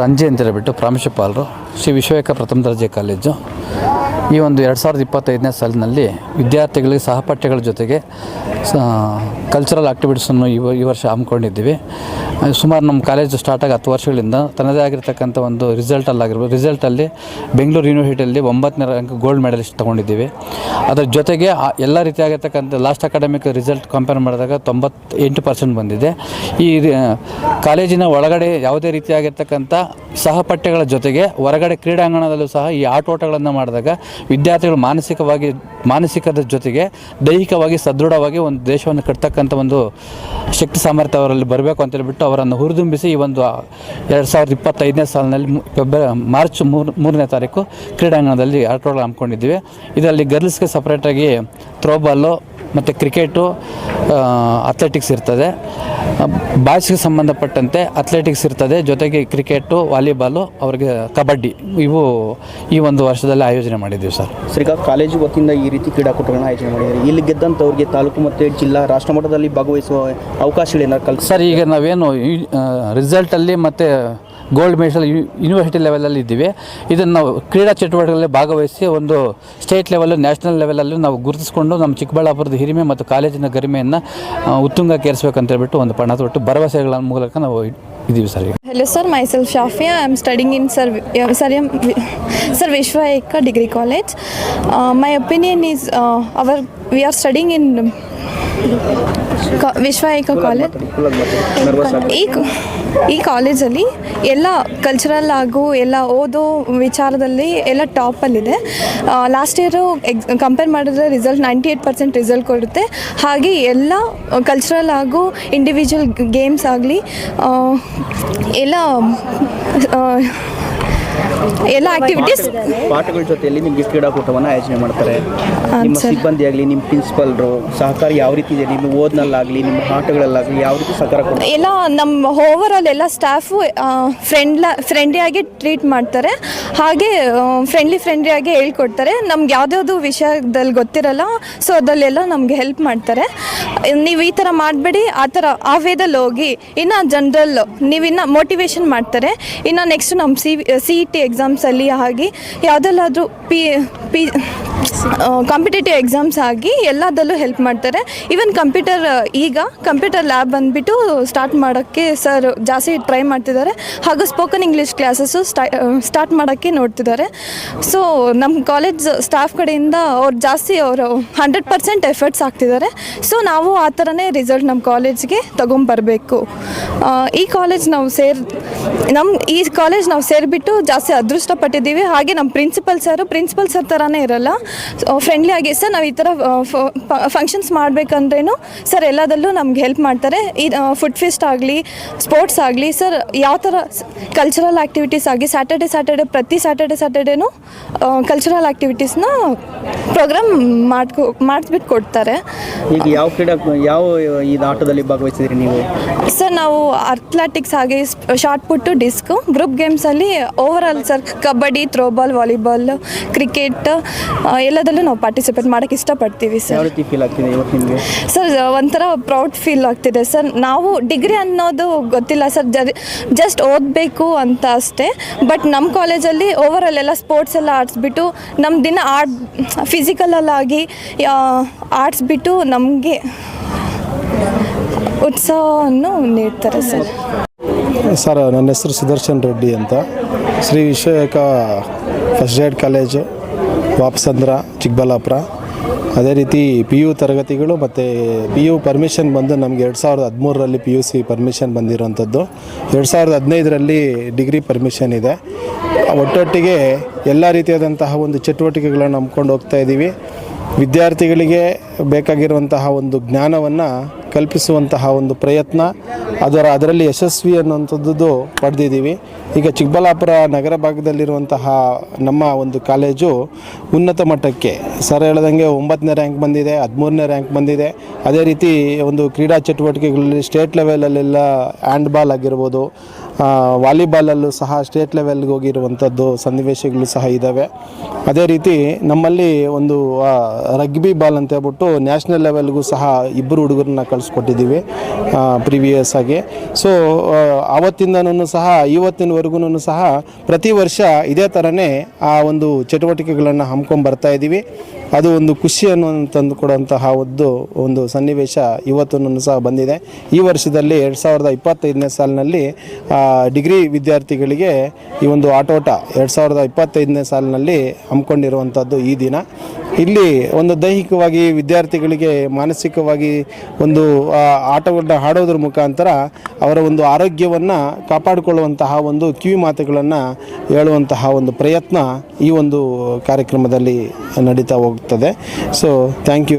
ರಂಜೆ ಅಂತ ಹೇಳ್ಬಿಟ್ಟು ಪ್ರಾಂಶುಪಾಲರು ಶ್ರೀ ವಿಶ್ವೇಕ ಪ್ರಥಮ ದರ್ಜೆ ಕಾಲೇಜು. ಈ ಒಂದು ಎರಡು ಸಾವಿರದ ಇಪ್ಪತ್ತೈದನೇ ಸಾಲಿನಲ್ಲಿ ವಿದ್ಯಾರ್ಥಿಗಳಿಗೆ ಸಹಪಾಠ್ಯಗಳ ಜೊತೆಗೆ ಕಲ್ಚರಲ್ ಆ್ಯಕ್ಟಿವಿಟೀಸನ್ನು ಈ ಈ ವರ್ಷ ಹಮ್ಮಿಕೊಂಡಿದ್ದೀವಿ. ಸುಮಾರು ನಮ್ಮ ಕಾಲೇಜು ಸ್ಟಾರ್ಟ್ ಆಗಿ ಹತ್ತು ವರ್ಷಗಳಿಂದ ತನ್ನದೇ ಆಗಿರ್ತಕ್ಕಂಥ ಒಂದು ರಿಸಲ್ಟಲ್ಲಾಗಿರ್ಬೋದು ರಿಸಲ್ಟಲ್ಲಿ ಬೆಂಗಳೂರು ಯೂನಿವರ್ಸಿಟಿಯಲ್ಲಿ ಒಂಬತ್ತನೇ ರ್ಯಾಂಕ್ ಗೋಲ್ಡ್ ಮೆಡಲಿಸ್ಟ್ ತೊಗೊಂಡಿದ್ದೀವಿ. ಅದರ ಜೊತೆಗೆ ಎಲ್ಲ ರೀತಿಯಾಗಿರ್ತಕ್ಕಂಥ ಲಾಸ್ಟ್ ಅಕಾಡೆಮಿಕ್ ರಿಸಲ್ಟ್ ಕಂಪೇರ್ ಮಾಡಿದಾಗ ತೊಂಬತ್ತೆಂಟು ಪರ್ಸೆಂಟ್ ಬಂದಿದೆ. ಈ ಕಾಲೇಜಿನ ಒಳಗಡೆ ಯಾವುದೇ ರೀತಿಯಾಗಿರ್ತಕ್ಕಂಥ ಸಹಪಠ್ಯಗಳ ಜೊತೆಗೆ ಹೊರಗಡೆ ಕ್ರೀಡಾಂಗಣದಲ್ಲೂ ಸಹ ಈ ಆಟೋಟಗಳನ್ನು ಮಾಡಿದಾಗ ವಿದ್ಯಾರ್ಥಿಗಳು ಮಾನಸಿಕವಾಗಿ, ಮಾನಸಿಕದ ಜೊತೆಗೆ ದೈಹಿಕವಾಗಿ ಸದೃಢವಾಗಿ ಒಂದು ದೇಶವನ್ನು ಕಟ್ತಕ್ಕಂಥ ಒಂದು ಶಕ್ತಿ ಸಾಮರ್ಥ್ಯ ಅವರಲ್ಲಿ ಬರಬೇಕು ಅಂತ ಹೇಳ್ಬಿಟ್ಟು ಅವರನ್ನು ಹುರಿದುಂಬಿಸಿ ಈ ಒಂದು, ಎರಡು ಸಾವಿರದ ಇಪ್ಪತ್ತೈದನೇ ಸಾಲಿನಲ್ಲಿ ಫೆಬ್ರ, ಮಾರ್ಚ್ ಮೂರು, ಮೂರನೇ ತಾರೀಕು ಕ್ರೀಡಾಂಗಣದಲ್ಲಿ ಆಟೋಟಗಳು ಹಮ್ಮಿಕೊಂಡಿದ್ದೀವಿ. ಇದರಲ್ಲಿ ಗರ್ಲ್ಸ್ಗೆ ಸಪ್ರೇಟಾಗಿ ಥ್ರೋಬಾಲು ಮತ್ತು ಕ್ರಿಕೆಟು ಅಥ್ಲೆಟಿಕ್ಸ್ ಇರ್ತದೆ. ಬಾಯ್ಸ್ಗೆ ಸಂಬಂಧಪಟ್ಟಂತೆ ಅಥ್ಲೆಟಿಕ್ಸ್ ಇರ್ತದೆ. ಜೊತೆಗೆ ಕ್ರಿಕೆಟು ವಾಲಿಬಾಲು ಅವ್ರಿಗೆ ಕಬಡ್ಡಿ ಇವು ಈ ಒಂದು ವರ್ಷದಲ್ಲಿ ಆಯೋಜನೆ ಮಾಡಿದ್ದೀವಿ ಸರ್. ಸರ್ ಈಗ ಕಾಲೇಜು ವತಿಯಿಂದ ಈ ರೀತಿ ಕ್ರೀಡಾಕೂಟಗಳನ್ನ ಆಯೋಜನೆ ಮಾಡಿದ್ದಾರೆ. ಇಲ್ಲಿ ಗೆದ್ದಂಥವ್ರಿಗೆ ತಾಲೂಕು ಮತ್ತು ಜಿಲ್ಲಾ ರಾಷ್ಟ್ರ ಮಟ್ಟದಲ್ಲಿ ಭಾಗವಹಿಸುವ ಅವಕಾಶಗಳೇನಾದ್ರು ಕಲ್ ಸರ್ ಈಗ ನಾವೇನು ರಿಸಲ್ಟಲ್ಲಿ ಮತ್ತು ಗೋಲ್ಡ್ ಮೆಡಲ್ ಯೂನಿವರ್ಸಿಟಿ ಲೆವೆಲಲ್ಲಿ ಇದ್ದೀವಿ. ಇದನ್ನು ನಾವು ಕ್ರೀಡಾ ಚಟುವಟಿಕೆಗಳಲ್ಲಿ ಭಾಗವಹಿಸಿ ಒಂದು ಸ್ಟೇಟ್ ಲೆವೆಲ್ ನ್ಯಾಷನಲ್ ಲೆವೆಲಲ್ಲಿ ನಾವು ಗುರುತಿಸಿಕೊಂಡು ನಮ್ಮ ಚಿಕ್ಕಬಳ್ಳಾಪುರದ ಹಿರಿಮೆ ಮತ್ತು ಕಾಲೇಜಿನ ಗರಿಮೆಯನ್ನು ಉತ್ತುಂಗಕ್ಕೆ ಏರಿಸಬೇಕಂತೇಳ್ಬಿಟ್ಟು ಒಂದು ಪಣ ತೊಟ್ಟು ಭರವಸೆಗಳ ಮೂಲಕ ನಾವು ಇದ್ದೀವಿ sir hello sir myself Shafiya I am studying in sir sir M sir Vishwa degree college my opinion is our are studying in Co- ವಿಶ್ವ ಏಕ ಕಾಲೇಜ್? ಈ ಈ ಕಾಲೇಜಲ್ಲಿ ಎಲ್ಲ ಕಲ್ಚರಲ್ ಹಾಗೂ ಎಲ್ಲ ಓದೋ ವಿಚಾರದಲ್ಲಿ ಎಲ್ಲ ಟಾಪಲ್ಲಿದೆ ಲಾಸ್ಟ್ ಇಯರು ಎಕ್ಸ್ ಕಂಪೇರ್ ಮಾಡಿದ್ರೆ result ninety eight percent result ಕೊಡುತ್ತೆ. ಹಾಗೆ ಎಲ್ಲ ಕಲ್ಚರಲ್ ಹಾಗೂ ಇಂಡಿವಿಜುವಲ್ ಗೇಮ್ಸ್ ಆಗಲಿ ಎಲ್ಲ ಎಲ್ಲ ಆಕ್ಟಿವಿಟೀಸ್ ಪಾಠಗಳ ಜೊತೆಯಲ್ಲಿ ನಿಮಗೆ ಕ್ರೀಡಾಕೂಟವನ್ನು ಆಯೋಜನೆ ಮಾಡ್ತಾರೆ. ನಿಮ್ಮ. ಸಿಬ್ಬಂದಿ ಆಗಲಿ ನಿಮ್ಮ ಪ್ರಿನ್ಸಿಪಲ್ರು ಸಹಕಾರ ಯಾವ ರೀತಿ ಇದೆ? ನಿಮ್ಮ ಓದ್ನಲ್ಲಾಗಲಿ ನಿಮ್ಮ ಆಟಗಳಲ್ಲಾಗಲಿ ಯಾವ ರೀತಿ ಸಹಕಾರ ಎಲ್ಲ ನಮ್ಮ ಓವರ್ ಆಲ್ ಎಲ್ಲ ಸ್ಟಾಫು ಫ್ರೆಂಡ್ಲ ಫ್ರೆಂಡ್ಲಿಯಾಗಿ ಟ್ರೀಟ್ ಮಾಡ್ತಾರೆ. ಹಾಗೆ ಫ್ರೆಂಡ್ಲಿ ಫ್ರೆಂಡ್ಲಿಯಾಗಿ ಹೇಳ್ಕೊಡ್ತಾರೆ. ನಮ್ಗೆ ಯಾವುದ್ಯಾವುದು ವಿಷಯದಲ್ಲಿ ಗೊತ್ತಿರಲ್ಲ ಸೊ ಅದಲ್ಲೆಲ್ಲ ನಮಗೆ ಹೆಲ್ಪ್ ಮಾಡ್ತಾರೆ. ನೀವು ಈ ಥರ ಮಾಡಬೇಡಿ, ಆ ಥರ ಆ ವೇದಲ್ಲಿ ಹೋಗಿ, ಇನ್ನು ಜನರಲ್ ನೀವಿನ್ನು ಮೋಟಿವೇಶನ್ ಮಾಡ್ತಾರೆ. ಇನ್ನು ನೆಕ್ಸ್ಟ್ ನಮ್ಮ ಸಿ ಸಿ ಇ ಟಿ ಎಕ್ಸಾಮ್ಸಲ್ಲಿ ಆಗಿ, ಯಾವುದಲ್ಲಾದರೂ ಪಿ ಪಿ ಕಾಂಪಿಟೇಟಿವ್ ಎಕ್ಸಾಮ್ಸ್ ಆಗಿ ಎಲ್ಲದಲ್ಲೂ ಹೆಲ್ಪ್ ಮಾಡ್ತಾರೆ. ಈವನ್ ಕಂಪ್ಯೂಟರ್ ಈಗ ಕಂಪ್ಯೂಟರ್ ಲ್ಯಾಬ್ ಬಂದುಬಿಟ್ಟು ಸ್ಟಾರ್ಟ್ ಮಾಡೋಕ್ಕೆ ಸರ್ ಜಾಸ್ತಿ ಟ್ರೈ ಮಾಡ್ತಿದ್ದಾರೆ. ಹಾಗೂ ಸ್ಪೋಕನ್ ಇಂಗ್ಲೀಷ್ ಕ್ಲಾಸಸ್ಸು ಸ್ಟಾ ಸ್ಟಾರ್ಟ್ ಮಾಡೋಕ್ಕೆ ನೋಡ್ತಿದ್ದಾರೆ. ಸೊ ನಮ್ಮ ಕಾಲೇಜ್ ಸ್ಟಾಫ್ ಕಡೆಯಿಂದ ಅವ್ರು ಜಾಸ್ತಿ ಅವರು ಹಂಡ್ರೆಡ್ ಪರ್ಸೆಂಟ್ ಎಫರ್ಟ್ಸ್ ಹಾಕ್ತಿದ್ದಾರೆ ಸೊ ನಾವು ಆ ಥರನೇ ರಿಸಲ್ಟ್ ನಮ್ಮ ಕಾಲೇಜ್ಗೆ ತೊಗೊಂಬರ್ಬೇಕು. ಈ ಕಾಲೇಜ್ ನಾವು ಸೇರ್ ನಮ್ಮ ಈ ಕಾಲೇಜ್ ನಾವು ಸೇರಿಬಿಟ್ಟು ಜಾಸ್ತಿ ಅದೃಷ್ಟ ಪಟ್ಟಿದ್ದೀವಿ. ಹಾಗೆ ನಮ್ಮ ಪ್ರಿನ್ಸಿಪಲ್ ಸರು ಪ್ರಿನ್ಸಿಪಲ್ ಸರ್ ಥರನೇ ಇರಲ್ಲ. ಫ್ರೆಂಡ್ಲಿ ಆಗಿ ಸರ್ ನಾವು ಈ ಥರ ಫಂಕ್ಷನ್ಸ್ ಮಾಡಬೇಕಂದ್ರೇನು ಸರ್ ಎಲ್ಲದಲ್ಲೂ ನಮ್ಗೆ ಹೆಲ್ಪ್ ಮಾಡ್ತಾರೆ. ಈ ಫುಡ್ ಫೆಸ್ಟ್ ಆಗಲಿ ಸ್ಪೋರ್ಟ್ಸ್ ಆಗಲಿ ಸರ್ ಯಾವ ಥರ ಕಲ್ಚರಲ್ ಆ್ಯಕ್ಟಿವಿಟೀಸ್ ಆಗಿ ಸ್ಯಾಟರ್ಡೆ ಸ್ಯಾಟರ್ಡೆ ಪ್ರತಿ ಸ್ಯಾಟರ್ಡೆ ಸ್ಯಾಟರ್ಡೇನು ಕಲ್ಚರಲ್ ಆ್ಯಕ್ಟಿವಿಟೀಸ್ನ ಪ್ರೋಗ್ರಾಮ್ ಮಾಡ್ಕೊ ಮಾಡಿಸ್ಬಿಟ್ಟು ಕೊಡ್ತಾರೆ ಈಗ ಯಾವ ಕ್ರೀಡಾ ಯಾವ ಆಟದಲ್ಲಿ ಭಾಗವಹಿಸಿದ್ರಿ ನೀವು? ಸರ್ ನಾವು ಅಥ್ಲೆಟಿಕ್ಸ್ ಹಾಗೆ shot put disk group ಗೇಮ್ಸಲ್ಲಿ over all sir kabaddi throwball volleyball cricket ಎಲ್ಲದಲ್ಲೂ ನಾವು ಪಾರ್ಟಿಸಿಪೇಟ್ ಮಾಡೋಕ್ಕೆ ಇಷ್ಟಪಡ್ತೀವಿ ಸರ್ ಸರ್ ಒಂಥರ ಪ್ರೌಡ್ ಫೀಲ್ ಆಗ್ತಿದೆ ಸರ್ ನಾವು ಡಿಗ್ರಿ ಅನ್ನೋದು ಗೊತ್ತಿಲ್ಲ ಸರ್ ಜಸ್ಟ್ ಓದಬೇಕು ಅಂತ ಅಷ್ಟೇ. ಬಟ್ ನಮ್ಮ ಕಾಲೇಜಲ್ಲಿ ಓವರ್ ಆಲ್ ಎಲ್ಲ ಸ್ಪೋರ್ಟ್ಸ್ ಎಲ್ಲ ಆಡಿಸ್ಬಿಟ್ಟು ನಮ್ಮ ದಿನ ಆಡ್ ಫಿಸಿಕಲಲ್ಲಾಗಿ ಆಡಿಸ್ಬಿಟ್ಟು ನಮಗೆ ಉತ್ಸಾಹವನ್ನು ನೀಡ್ತಾರೆ ಸರ್ ಸರ್, ನನ್ನ ಹೆಸರು ಸುದರ್ಶನ್ ರೆಡ್ಡಿ ಅಂತ. Shri Vishweka first grade college, Vapasandra, Chikkaballapur. ಅದೇ ರೀತಿ ಪಿ ಯು ತರಗತಿಗಳು ಮತ್ತು ಪಿ ಯು ಪರ್ಮಿಷನ್ ಬಂದು ನಮಗೆ ಎರಡು ಸಾವಿರದ ಹದಿಮೂರರಲ್ಲಿ ಪಿ ಯು ಸಿ ಪರ್ಮಿಷನ್ ಬಂದಿರೋಂಥದ್ದು. ಎರಡು ಸಾವಿರದ ಹದಿನೈದರಲ್ಲಿ ಡಿಗ್ರಿ ಪರ್ಮಿಷನ್ ಇದೆ. ಒಟ್ಟೊಟ್ಟಿಗೆ ಎಲ್ಲ ರೀತಿಯಾದಂತಹ ಒಂದು ಚಟುವಟಿಕೆಗಳನ್ನು ನಂಬ್ಕೊಂಡು ಹೋಗ್ತಾ ಇದ್ದೀವಿ ವಿದ್ಯಾರ್ಥಿಗಳಿಗೆ ಬೇಕಾಗಿರುವಂತಹ ಒಂದು ಜ್ಞಾನವನ್ನು ಕಲ್ಪಿಸುವಂತಹ ಒಂದು ಪ್ರಯತ್ನ, ಅದರ ಅದರಲ್ಲಿ ಯಶಸ್ವಿ ಅನ್ನುವಂಥದ್ದು ಪಡೆದಿದ್ದೀವಿ. ಈಗ ಚಿಕ್ಕಬಳ್ಳಾಪುರ ನಗರ ಭಾಗದಲ್ಲಿರುವಂತಹ ನಮ್ಮ ಒಂದು ಕಾಲೇಜು ಉನ್ನತ ಮಟ್ಟಕ್ಕೆ. ಸರ್ ಹೇಳ್ದಂಗೆ ಒಂಬತ್ತನೇ ರ್ಯಾಂಕ್ ಬಂದಿದೆ, ಹದಿಮೂರನೇ ರ್ಯಾಂಕ್ ಬಂದಿದೆ. ಅದೇ ರೀತಿ ಒಂದು ಕ್ರೀಡಾ ಚಟುವಟಿಕೆಗಳಲ್ಲಿ ಸ್ಟೇಟ್ ಲೆವೆಲಲ್ಲೆಲ್ಲ ಹ್ಯಾಂಡ್ಬಾಲ್ ಆಗಿರ್ಬೋದು ವಾಲಿಬಾಲಲ್ಲೂ ಸಹ ಸ್ಟೇಟ್ ಲೆವೆಲ್ಗೆ ಹೋಗಿರುವಂಥದ್ದು ಸನ್ನಿವೇಶಗಳು ಸಹ ಇದ್ದಾವೆ. ಅದೇ ರೀತಿ ನಮ್ಮಲ್ಲಿ ಒಂದು ರಗ್ಬಿ ಬಾಲ್ ಅಂತ ಹೇಳ್ಬಿಟ್ಟು ನ್ಯಾಷನಲ್ ಲೆವೆಲ್ಗೂ ಸಹ ಇಬ್ಬರು ಹುಡುಗರನ್ನ ಕಳಿಸ್ಕೊಟ್ಟಿದ್ದೀವಿ ಪ್ರಿವಿಯಸ್ ಆಗಿ ಸೊ ಆವತ್ತಿಂದನೂ ಸಹ ಇವತ್ತಿನವರೆಗೂ ಸಹ ಪ್ರತಿ ವರ್ಷ ಇದೇ ಥರನೇ ಆ ಒಂದು ಚಟುವಟಿಕೆಗಳನ್ನು ಹಮ್ಕೊಂಡು ಬರ್ತಾ ಇದ್ದೀವಿ. ಅದು ಒಂದು ಖುಷಿಯನ್ನು ತಂದು ಕೊಡುವಂತಹ ಒಂದು ಒಂದು ಸನ್ನಿವೇಶ ಇವತ್ತೂ ಸಹ ಬಂದಿದೆ. ಈ ವರ್ಷದಲ್ಲಿ ಎರಡು ಸಾವಿರದ ಇಪ್ಪತ್ತೈದನೇ ಸಾಲಿನಲ್ಲಿ ಡಿಗ್ರಿ ವಿದ್ಯಾರ್ಥಿಗಳಿಗೆ ಈ ಒಂದು ಆಟೋಟ ಎರಡು ಸಾವಿರದ ಇಪ್ಪತ್ತೈದನೇ ಸಾಲಿನಲ್ಲಿ ಹಮ್ಮಿಕೊಂಡಿರುವಂಥದ್ದು ಈ ದಿನ. ಇಲ್ಲಿ ಒಂದು ದೈಹಿಕವಾಗಿ ವಿದ್ಯಾರ್ಥಿಗಳಿಗೆ ಮಾನಸಿಕವಾಗಿ ಒಂದು ಆಟವನ್ನು ಆಡೋದ್ರ ಮುಖಾಂತರ ಅವರ ಒಂದು ಆರೋಗ್ಯವನ್ನು ಕಾಪಾಡಿಕೊಳ್ಳುವಂತಹ ಒಂದು ಕಿವಿ ಮಾತುಗಳನ್ನು ಹೇಳುವಂತಹ ಒಂದು ಪ್ರಯತ್ನ ಈ ಒಂದು ಕಾರ್ಯಕ್ರಮದಲ್ಲಿ ನಡೀತಾ ಹೋಗ್ತದೆ. So thank you